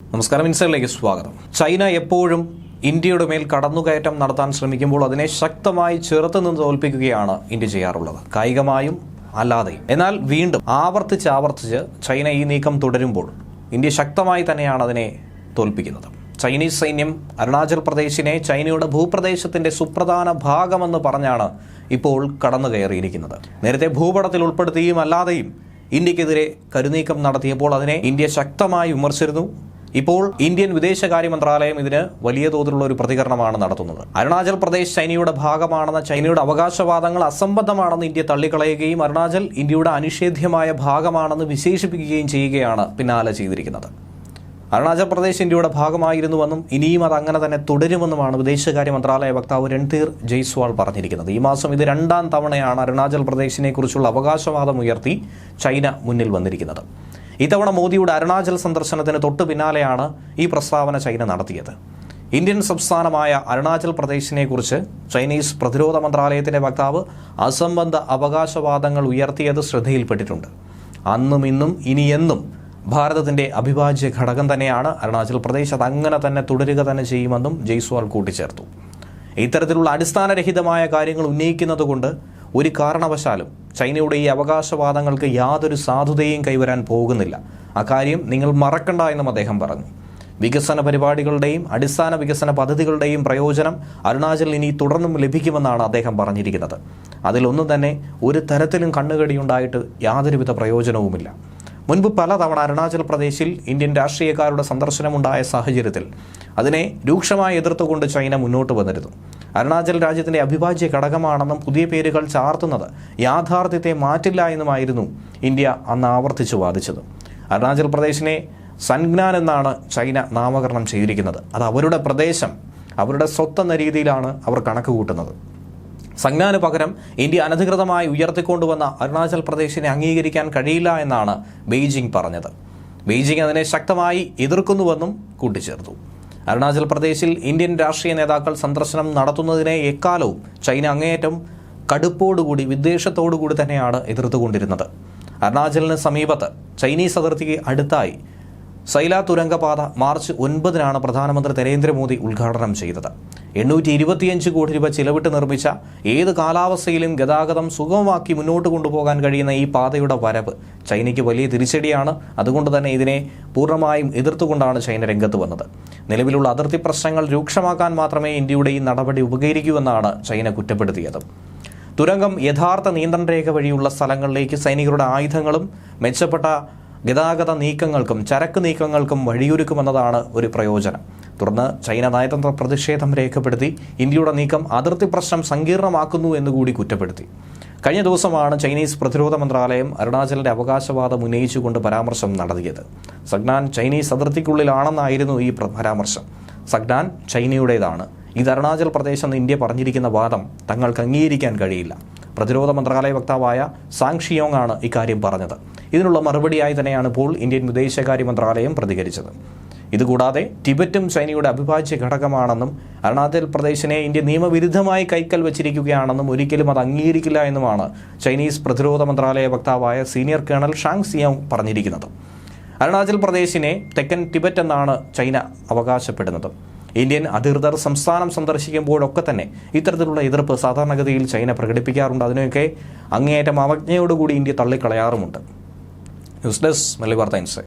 നമസ്കാരം ഇൻസൈഡിലേക്ക് സ്വാഗതം. ചൈന എപ്പോഴും ഇന്ത്യയുടെ മേൽ കടന്നുകയറ്റം നടത്താൻ ശ്രമിക്കുമ്പോൾ അതിനെ ശക്തമായി ചെറുത്ത് നിന്ന് തോൽപ്പിക്കുകയാണ് ഇന്ത്യ ചെയ്യാറുള്ളത്. കായികമായും അല്ലാതെയും. എന്നാൽ വീണ്ടും ആവർത്തിച്ച് ആവർത്തിച്ച് ചൈന ഈ നീക്കം തുടരുമ്പോൾ ഇന്ത്യ ശക്തമായി തന്നെയാണ് അതിനെ തോൽപ്പിക്കുന്നത്. ചൈനീസ് സൈന്യം അരുണാചൽ പ്രദേശിനെ ചൈനയുടെ ഭൂപ്രദേശത്തിന്റെ സുപ്രധാന ഭാഗമെന്ന് പറഞ്ഞാണ് ഇപ്പോൾ കടന്നു കയറിയിരിക്കുന്നത് നേരത്തെ ഭൂപടത്തിൽ ഉൾപ്പെടുത്തിയും അല്ലാതെയും ഇന്ത്യക്കെതിരെ കരുനീക്കം നടത്തിയപ്പോൾ അതിനെ ഇന്ത്യ ശക്തമായി വിമർശിച്ചിരുന്നു. ഇപ്പോൾ ഇന്ത്യൻ വിദേശകാര്യ മന്ത്രാലയം ഇതിന് വലിയ തോതിലുള്ള ഒരു പ്രതികരണമാണ് നടത്തുന്നത്. അരുണാചൽ പ്രദേശ് ചൈനയുടെ ഭാഗമാണെന്ന ചൈനയുടെ അവകാശവാദങ്ങൾ അസംബന്ധമാണെന്ന് ഇന്ത്യ തള്ളിക്കളയുകയും അരുണാചൽ ഇന്ത്യയുടെ അനിഷേധ്യമായ ഭാഗമാണെന്ന് വിശേഷിപ്പിക്കുകയും ചെയ്യുകയാണ് പിന്നാലെ ചെയ്തിരിക്കുന്നത്. അരുണാചൽ പ്രദേശ് ഇന്ത്യയുടെ ഭാഗമായിരുന്നുവെന്നും ഇനിയും അത് അങ്ങനെ തന്നെ തുടരുമെന്നുമാണ് വിദേശകാര്യ മന്ത്രാലയ വക്താവ് രൺധീർ ജയ്സ്വാൾ പറഞ്ഞിരിക്കുന്നത്. ഈ മാസം ഇത് രണ്ടാം തവണയാണ് അരുണാചൽ പ്രദേശിനെ കുറിച്ചുള്ള അവകാശവാദം ഉയർത്തി ചൈന മുന്നിൽ വന്നിരിക്കുന്നത്. ഇത്തവണ മോദിയുടെ അരുണാചൽ സന്ദർശനത്തിന് തൊട്ടു പിന്നാലെയാണ് ഈ പ്രസ്താവന ചൈന നടത്തിയത്. ഇന്ത്യൻ സംസ്ഥാനമായ അരുണാചൽ പ്രദേശിനെ കുറിച്ച് ചൈനീസ് പ്രതിരോധ മന്ത്രാലയത്തിന്റെ വക്താവ് അസംബന്ധ അവകാശവാദങ്ങൾ ഉയർത്തിയത് ശ്രദ്ധയിൽപ്പെട്ടിട്ടുണ്ട്. അന്നും ഇന്നും ഇനിയെന്നും ഭാരതത്തിന്റെ അവിഭാജ്യ ഘടകം തന്നെയാണ് അരുണാചൽ പ്രദേശ്. അത് അങ്ങനെ തന്നെ തുടരുക തന്നെ ചെയ്യുമെന്നും ജയ്സ്വാൾ കൂട്ടിച്ചേർത്തു. ഇത്തരത്തിലുള്ള അടിസ്ഥാനരഹിതമായ കാര്യങ്ങൾ ഉന്നയിക്കുന്നത് കൊണ്ട് ഒരു കാരണവശാലും ചൈനയുടെ ഈ അവകാശവാദങ്ങൾക്ക് യാതൊരു സാധുതയും കൈവരാൻ പോകുന്നില്ല. അക്കാര്യം നിങ്ങൾ മറക്കണ്ട എന്നും അദ്ദേഹം പറഞ്ഞു. വികസന പരിപാടികളുടെയും അടിസ്ഥാന വികസന പദ്ധതികളുടെയും പ്രയോജനം അരുണാചൽ ഇനി തുടർന്നും ലഭിക്കുമെന്നാണ് അദ്ദേഹം പറഞ്ഞിരിക്കുന്നത്. അതിലൊന്നും തന്നെ ഒരു തരത്തിലും കണ്ണുകടിയുണ്ടായിട്ട് യാതൊരുവിധ പ്രയോജനവുമില്ല. മുൻപ് പലതവണ അരുണാചൽ പ്രദേശിൽ ഇന്ത്യൻ രാഷ്ട്രീയക്കാരുടെ സന്ദർശനമുണ്ടായ സാഹചര്യത്തിൽ അതിനെ രൂക്ഷമായി എതിർത്തുകൊണ്ട് ചൈന മുന്നോട്ട് വന്നിരുന്നു. അരുണാചൽ രാജ്യത്തിന്റെ അവിഭാജ്യ ഘടകമാണെന്നും പുതിയ പേരുകൾ ചാർത്തുന്നത് യാഥാർത്ഥ്യത്തെ മാറ്റില്ല എന്നുമായിരുന്നു ഇന്ത്യ അന്ന് ആവർത്തിച്ചു വാദിച്ചത്. അരുണാചൽ പ്രദേശിനെ സൻഗ്നാൻ എന്നാണ് ചൈന നാമകരണം ചെയ്തിരിക്കുന്നത്. അത് അവരുടെ പ്രദേശം അവരുടെ സ്വത്തെന്ന രീതിയിലാണ് അവർ കണക്ക് കൂട്ടുന്നത്. സംജ്ഞാന് പകരം ഇന്ത്യ അനധികൃതമായി ഉയർത്തിക്കൊണ്ടുവന്ന അരുണാചൽ പ്രദേശിനെ അംഗീകരിക്കാൻ കഴിയില്ല എന്നാണ് ബെയ്ജിംഗ് പറഞ്ഞത്. ബെയ്ജിംഗ് അതിനെ ശക്തമായി എതിർക്കുന്നുവെന്നും കൂട്ടിച്ചേർത്തു. അരുണാചൽ പ്രദേശിൽ ഇന്ത്യൻ രാഷ്ട്രീയ നേതാക്കൾ സന്ദർശനം നടത്തുന്നതിനെ എക്കാലവും ചൈന അങ്ങേയറ്റം കടുപ്പോടുകൂടി വിദ്വേഷത്തോടുകൂടി തന്നെയാണ് എതിർത്തുകൊണ്ടിരുന്നത്. അരുണാചലിന് സമീപത്ത് ചൈനീസ് അതിർത്തിക്ക് അടുത്തായി സൈല തുരങ്കപാത മാർച്ച് ഒൻപതിനാണ് പ്രധാനമന്ത്രി നരേന്ദ്രമോദി ഉദ്ഘാടനം ചെയ്തത്. എണ്ണൂറ്റി ഇരുപത്തിയഞ്ച് കോടി രൂപ ചിലവിട്ട് നിർമ്മിച്ച ഏത് കാലാവസ്ഥയിലും ഗതാഗതം സുഗമമാക്കി മുന്നോട്ട് കൊണ്ടുപോകാൻ കഴിയുന്ന ഈ പാതയുടെ വരവ് ചൈനയ്ക്ക് വലിയ തിരിച്ചടിയാണ്. അതുകൊണ്ട് തന്നെ ഇതിനെ പൂർണമായും എതിർത്തുകൊണ്ടാണ് ചൈന രംഗത്ത് വന്നത്. നിലവിലുള്ള അതിർത്തി പ്രശ്നങ്ങൾ രൂക്ഷമാക്കാൻ മാത്രമേ ഇന്ത്യയുടെ ഈ നടപടി ഉപകരിക്കൂവെന്നാണ് ചൈന കുറ്റപ്പെടുത്തിയത്. തുരങ്കം യഥാർത്ഥ നിയന്ത്രണ രേഖ വഴിയുള്ള സ്ഥലങ്ങളിലേക്ക് സൈനികരുടെ ആയുധങ്ങളും മെച്ചപ്പെട്ട ഗതാഗത നീക്കങ്ങൾക്കും ചരക്ക് നീക്കങ്ങൾക്കും വഴിയൊരുക്കുമെന്നതാണ് ഒരു പ്രയോജനം. തുടർന്ന് ചൈന നയതന്ത്ര പ്രതിഷേധം രേഖപ്പെടുത്തി ഇന്ത്യയുടെ നീക്കം അതിർത്തി പ്രശ്നം സങ്കീർണമാക്കുന്നു എന്നുകൂടി കുറ്റപ്പെടുത്തി. കഴിഞ്ഞ ദിവസമാണ് ചൈനീസ് പ്രതിരോധ മന്ത്രാലയം അരുണാചലിന്റെ അവകാശവാദം ഉന്നയിച്ചുകൊണ്ട് പരാമർശം നടത്തിയത്. സഗ്നാൻ ചൈനീസ് അതിർത്തിക്കുള്ളിലാണെന്നായിരുന്നു ഈ പ്ര- പരാമർശം. സഗ്നാൻ ചൈനയുടേതാണ്. ഇത് അരുണാചൽ പ്രദേശം ഇന്ത്യ പറഞ്ഞിരിക്കുന്ന വാദം തങ്ങൾക്ക് അംഗീകരിക്കാൻ കഴിയില്ല. പ്രതിരോധ മന്ത്രാലയ വക്താവായ സാങ് ഷിയോങ് ആണ് ഇക്കാര്യം പറഞ്ഞത്. ഇതിനുള്ള മറുപടിയായി തന്നെയാണ് ഇപ്പോൾ ഇന്ത്യൻ വിദേശകാര്യ മന്ത്രാലയം പ്രതികരിച്ചത്. ഇതുകൂടാതെ ടിബറ്റും ചൈനയുടെ അവിഭാജ്യ ഘടകമാണെന്നും അരുണാചൽ പ്രദേശിനെ ഇന്ത്യ നിയമവിരുദ്ധമായി കൈക്കൽ വച്ചിരിക്കുകയാണെന്നും ഒരിക്കലും അത് അംഗീകരിക്കില്ല എന്നുമാണ് ചൈനീസ് പ്രതിരോധ മന്ത്രാലയ വക്താവായ സീനിയർ കേണൽ ഷാങ് സിയോങ് പറഞ്ഞിരിക്കുന്നത്. അരുണാചൽ പ്രദേശിനെ തെക്കൻ ടിബറ്റ് എന്നാണ് ചൈന അവകാശപ്പെടുന്നത്. ഇന്ത്യൻ അധികൃതർ സംസ്ഥാനം സന്ദർശിക്കുമ്പോഴൊക്കെ തന്നെ ഇത്തരത്തിലുള്ള എതിർപ്പ് സാധാരണഗതിയിൽ ചൈന പ്രകടിപ്പിക്കാറുണ്ട്. അതിനെയൊക്കെ അങ്ങേയറ്റം അവജ്ഞയോടുകൂടി India തള്ളിക്കളയാറുമുണ്ട്. News desk Malabar Times.